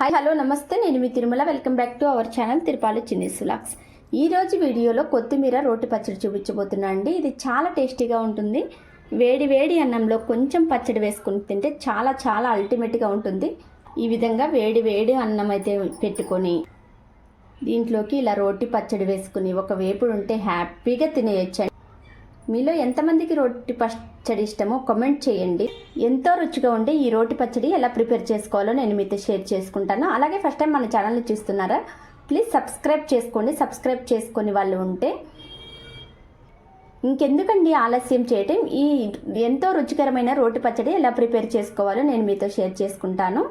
Hi hello నమస్తే. నేను మీ Tirumala. Welcome back to our channel తిరుపాలి చిన్ని సులాక్స్ ఈరోజు వీడియోలో కొత్తిమీర రోటి పచ్చడి చూపించబోతున్నా అండి. ఇది చాలా టేస్టీగా ఉంటుంది. వేడి వేడి అన్నంలో కొంచెం పచ్చడి వేసుకుని తింటే చాలా చాలా అల్టిమేట్గా ఉంటుంది. ఈ విధంగా వేడి వేడి అన్నం అయితే పెట్టుకొని దీంట్లోకి ఇలా రోటి పచ్చడి వేసుకుని ఒక వేపుడు ఉంటే హ్యాపీగా తినేయచ్చు మీలో ఎంతమందికి రోటి పచ్చడి ఇష్టమో కామెంట్ చేయండి. ఎంతో రుచిగా ఉండే ఈ రోటి పచ్చడి ఎలా ప్రిపేర్ చేసుకోవాలో నేను మీతో షేర్ చేసుకుంటాను. అలాగే ఫస్ట్ టైం మన ఛానల్ని చూస్తున్నారా? ప్లీజ్ సబ్స్క్రైబ్ చేసుకోండి. సబ్స్క్రైబ్ చేసుకుని వాళ్ళు ఉంటే ఇంకెందుకండి ఆలస్యం చేయటం? ఈ ఎంతో రుచికరమైన రోటి పచ్చడి ఎలా ప్రిపేర్ చేసుకోవాలో నేను మీతో షేర్ చేసుకుంటాను.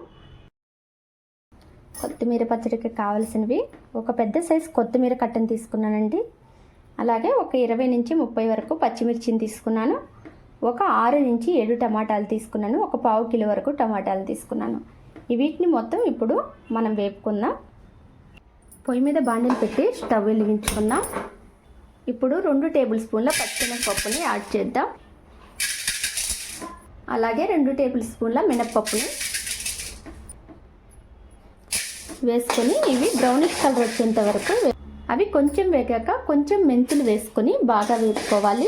కొత్తిమీర పచ్చడికి కావలసినవి ఒక పెద్ద సైజు కొత్తిమీర కట్టను తీసుకున్నానండి. అలాగే ఒక ఇరవై నుంచి ముప్పై వరకు పచ్చిమిర్చిని తీసుకున్నాను. ఒక ఆరు నుంచి ఏడు టమాటాలు తీసుకున్నాను. ఒక పావు కిలో వరకు టమాటాలు తీసుకున్నాను. వీటిని మొత్తం ఇప్పుడు మనం వేపుకుందాం. పొయ్యి మీద బాండిని పెట్టి స్టవ్ వెలిగించుకుందాం. ఇప్పుడు రెండు టేబుల్ స్పూన్ల పచ్చిమిరపప్పుని యాడ్ చేద్దాం. అలాగే రెండు టేబుల్ స్పూన్ల మినప్పప్పుని వేసుకొని ఇవి బ్రౌనిష్ కలర్ వచ్చేంత వరకు అవి కొంచెం వేగాక కొంచెం మెంతులు వేసుకొని బాగా వేసుకోవాలి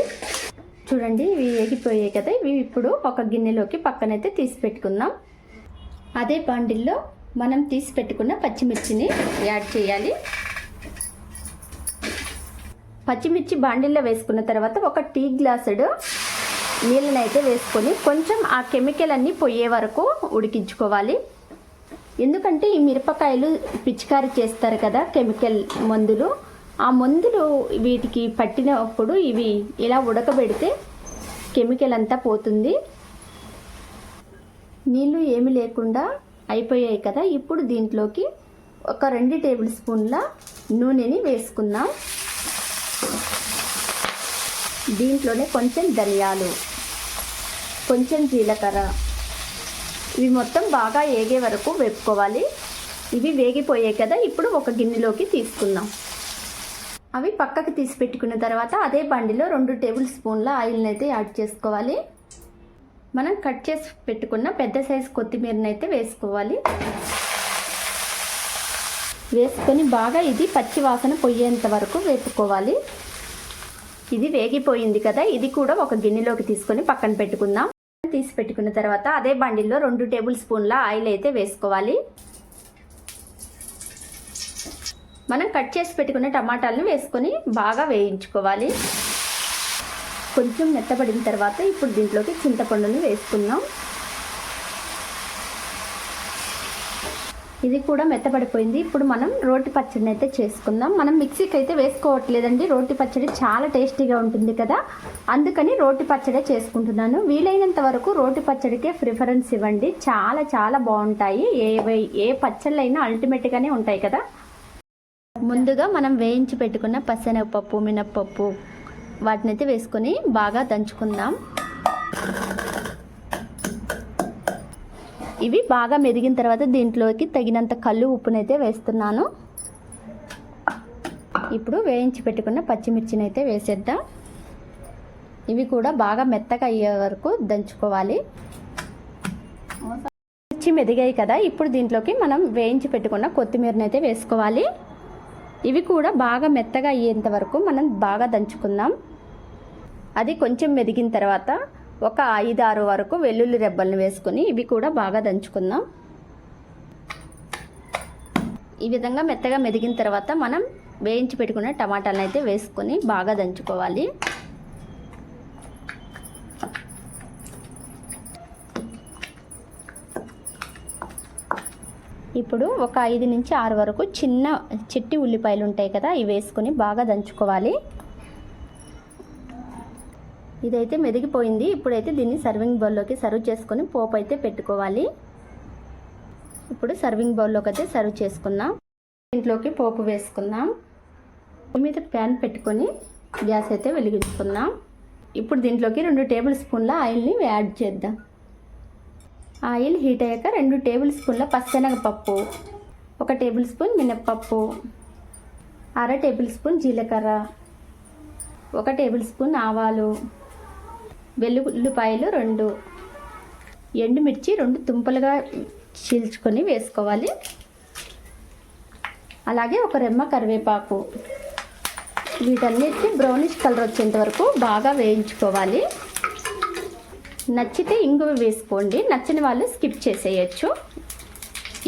చూడండి ఇవి వేగిపోయాయి కదా. ఇవి ఇప్పుడు ఒక గిన్నెలోకి పక్కనైతే తీసి పెట్టుకుందాం. అదే బాండిల్లో మనం తీసి పెట్టుకున్న పచ్చిమిర్చిని యాడ్ చేయాలి. పచ్చిమిర్చి బాండిల్లో వేసుకున్న తర్వాత ఒక టీ గ్లాసుడు నీళ్ళని అయితే వేసుకొని కొంచెం ఆ కెమికల్ అన్నీ పోయే వరకు ఉడికించుకోవాలి. ఎందుకంటే ఈ మిరపకాయలు పిచికారి చేస్తారు కదా కెమికల్ మందులు. ఆ మందులు వీటికి పట్టినప్పుడు ఇవి ఇలా ఉడకబెడితే కెమికల్ అంతా పోతుంది. నీళ్ళు ఏమి లేకుండా అయిపోయాయి కదా. ఇప్పుడు దీంట్లోకి ఒక రెండు టేబుల్ స్పూన్ల నూనెని వేసుకుందాం. దీంట్లోనే కొంచెం ధనియాలు కొంచెం జీలకర్ర. ఇవి మొత్తం బాగా ఏగే వరకు వేపుకోవాలి. ఇవి వేగిపోయాయి కదా. ఇప్పుడు ఒక గిన్నెలోకి తీసుకుందాం. అవి పక్కకి తీసి పెట్టుకున్న తర్వాత అదే బండిలో రెండు టేబుల్ స్పూన్ల ఆయిల్ని అయితే యాడ్ చేసుకోవాలి. మనం కట్ చేసి పెట్టుకున్న పెద్ద సైజు కొత్తిమీరని అయితే వేసుకోవాలి. వేసుకొని బాగా ఇది పచ్చి వాసన పొయ్యేంత వరకు వేపుకోవాలి. ఇది వేగిపోయింది కదా ఇది కూడా ఒక గిన్నెలోకి తీసుకొని పక్కన పెట్టుకుందాం. తీసి పెట్టుకున్న తర్వాత అదే బండిల్లో రెండు టేబుల్ స్పూన్ల ఆయిల్ అయితే వేసుకోవాలి. మనం కట్ చేసి పెట్టుకున్న టమాటాలను వేసుకొని బాగా వేయించుకోవాలి. కొంచెం మెత్తబడిన తర్వాత ఇప్పుడు దీంట్లోకి చింతపండును వేసుకుందాం. ఇది కూడా మెత్తబడిపోయింది. ఇప్పుడు మనం రోటి పచ్చడిని అయితే చేసుకుందాం. మనం మిక్సీకి అయితే వేసుకోవట్లేదండి. రోటి పచ్చడి చాలా టేస్టీగా ఉంటుంది కదా. అందుకని రోటి పచ్చడే చేసుకుంటున్నాను. వీలైనంత వరకు రోటి పచ్చడికే ప్రిఫరెన్స్ ఇవ్వండి. చాలా చాలా బాగుంటాయి. ఏ ఏ పచ్చళ్ళైనా అల్టిమేట్గానే ఉంటాయి కదా. ముందుగా మనం వేయించి పెట్టుకున్న పచ్చెనగపప్పు మినప్పప్పు వాటిని అయితే వేసుకొని బాగా దంచుకుందాం. ఇవి బాగా మెదిగిన తర్వాత దీంట్లోకి తగినంత కళ్ళు ఉప్పునైతే వేస్తున్నాను. ఇప్పుడు వేయించి పెట్టుకున్న పచ్చిమిర్చిని అయితే వేసేద్దాం. ఇవి కూడా బాగా మెత్తగా అయ్యే వరకు దంచుకోవాలి. మిర్చి మెదిగాయి కదా ఇప్పుడు దీంట్లోకి మనం వేయించి పెట్టుకున్న కొత్తిమీరని అయితే వేసుకోవాలి. ఇవి కూడా బాగా మెత్తగా అయ్యేంత వరకు మనం బాగా దంచుకుందాం. అది కొంచెం మెదిగిన తర్వాత ఒక ఐదు ఆరు వరకు వెల్లుల్లి రెబ్బలను వేసుకొని ఇవి కూడా బాగా దంచుకుందాం. ఈ విధంగా మెత్తగా మెదిగిన తర్వాత మనం వేయించి పెట్టుకున్న టమాటాలను అయితే వేసుకొని బాగా దంచుకోవాలి. ఇప్పుడు ఒక ఐదు నుంచి ఆరు వరకు చిన్న చిట్టి ఉల్లిపాయలు ఉంటాయి కదా ఇవి వేసుకొని బాగా దంచుకోవాలి. ఇదైతే మెదిగిపోయింది. ఇప్పుడైతే దీన్ని సర్వింగ్ బౌల్లోకి సర్వ్ చేసుకొని పోపు అయితే పెట్టుకోవాలి. ఇప్పుడు సర్వింగ్ బౌల్లోకి అయితే సర్వ్ చేసుకుందాం. దీంట్లోకి పోపు వేసుకుందాం. మీద ప్యాన్ పెట్టుకొని గ్యాస్ అయితే వెలిగించుకుందాం. ఇప్పుడు దీంట్లోకి రెండు టేబుల్ స్పూన్ల ఆయిల్ని యాడ్ చేద్దాం. ఆయిల్ హీట్ అయ్యాక రెండు టేబుల్ స్పూన్ల పచ్చెనగపప్పు ఒక టేబుల్ స్పూన్ మినప్పప్పు అర టేబుల్ స్పూన్ జీలకర్ర ఒక టేబుల్ స్పూన్ ఆవాలు వెల్లుల్లిపాయలు రెండు ఎండుమిర్చి రెండు తుంపలుగా చీల్చుకొని వేసుకోవాలి. అలాగే ఒక రెమ్మ కరివేపాకు. వీటన్నిటిని బ్రౌనిష్ కలర్ వచ్చేంత వరకు బాగా వేయించుకోవాలి. నచ్చితే ఇంగువ వేసుకోండి. నచ్చని వాళ్ళు స్కిప్ చేసేయచ్చు.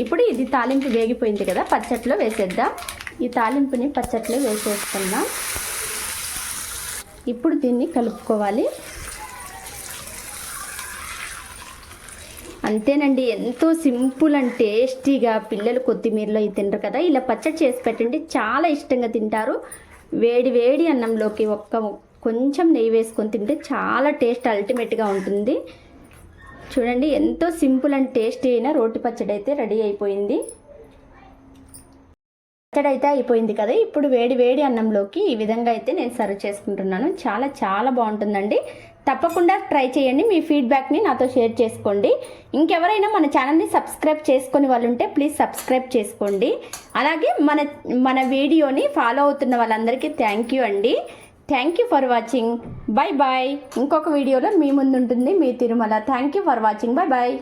ఇప్పుడు ఇది తాలింపు వేగిపోయింది కదా పచ్చట్లో వేసేద్దాం. ఈ తాలింపుని పచ్చట్లో వేసేసుకుందాం ఇప్పుడు దీన్ని కలుపుకోవాలి. అంతేనండి ఎంతో సింపుల్ అండ్ టేస్టీగా పిల్లలు కొత్తిమీరలో ఇది తినరు కదా. ఇలా పచ్చడి చేసి పెట్టండి చాలా ఇష్టంగా తింటారు. వేడి వేడి అన్నంలోకి ఒక్క కొంచెం నెయ్యి వేసుకొని తింటే చాలా టేస్ట్ అల్టిమేట్గా ఉంటుంది. చూడండి ఎంతో సింపుల్ అండ్ టేస్టీ అయిన రోటి పచ్చడి అయితే రెడీ అయిపోయింది. పచ్చడి అయితే అయిపోయింది కదా ఇప్పుడు వేడి వేడి అన్నంలోకి ఈ విధంగా అయితే నేను సర్వ్ చేసుకుంటున్నాను. చాలా చాలా బాగుంటుందండి. తప్పకుండా ట్రై చేయండి మీ ఫీడ్బ్యాక్ని నాతో షేర్ చేసుకోండి. ఇంకెవరైనా మన ఛానల్ని సబ్స్క్రైబ్ చేసుకుని వాళ్ళు ఉంటే ప్లీజ్ సబ్స్క్రైబ్ చేసుకోండి. అలాగే మన మన వీడియోని ఫాలో అవుతున్న వాళ్ళందరికీ థ్యాంక్ యూ అండి. Thank you for watching bye bye ఇంకొక వీడియోలో మీ ముందు ఉంటుంది మీ Tirumala. Thank you for watching bye bye